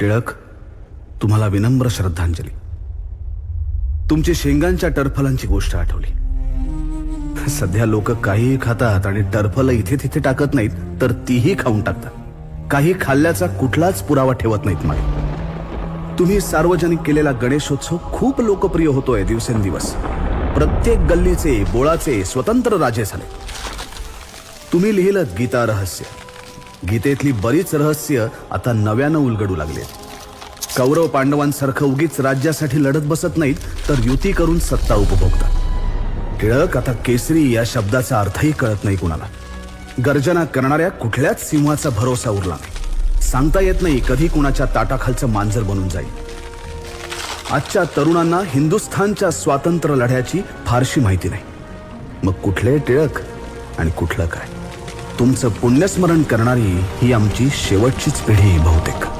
टिळक तुम्हाला विनम्र श्रद्धांजली. तुमची शेंगांच्या टरफलांची गोष्ट आठवली. सध्या लोक काहीही खातात आणि टरफलं इथे तिथे टाकत नाहीत तर तीही खाऊन टाकतात. काही खाल्ल्याचा कुठलाच पुरावा ठेवत नाहीत मागे. तुम्ही सार्वजनिक केलेला गणेशोत्सव खूप लोकप्रिय होतोय दिवसेंदिवस. प्रत्येक गल्लीचे बोळाचे स्वतंत्र राजे झाले. तुम्ही लिहिलं गीता रहस्य. गीतेतली बरीच रहस्य आता नव्यानं उलगडू लागले. कौरव पांडवांसारखं उगीच राज्यासाठी लढत बसत नाहीत तर युती करून सत्ता उपभोगतात. टिळक आता केसरी या शब्दाचा अर्थही कळत नाही कुणाला. गर्जना करणाऱ्या कुठल्याच सिंहाचा भरोसा उरला नाही. सांगता येत नाही कधी कुणाच्या ताटाखालचं मांजर बनून जाईल. आजच्या तरुणांना हिंदुस्थानच्या स्वातंत्र्य लढ्याची फारशी माहिती नाही. मग कुठले टिळक आणि कुठलं काय? तुमचं पुण्यस्मरण करणारी ही आमची शेवटचीच पिढी बहुतेक.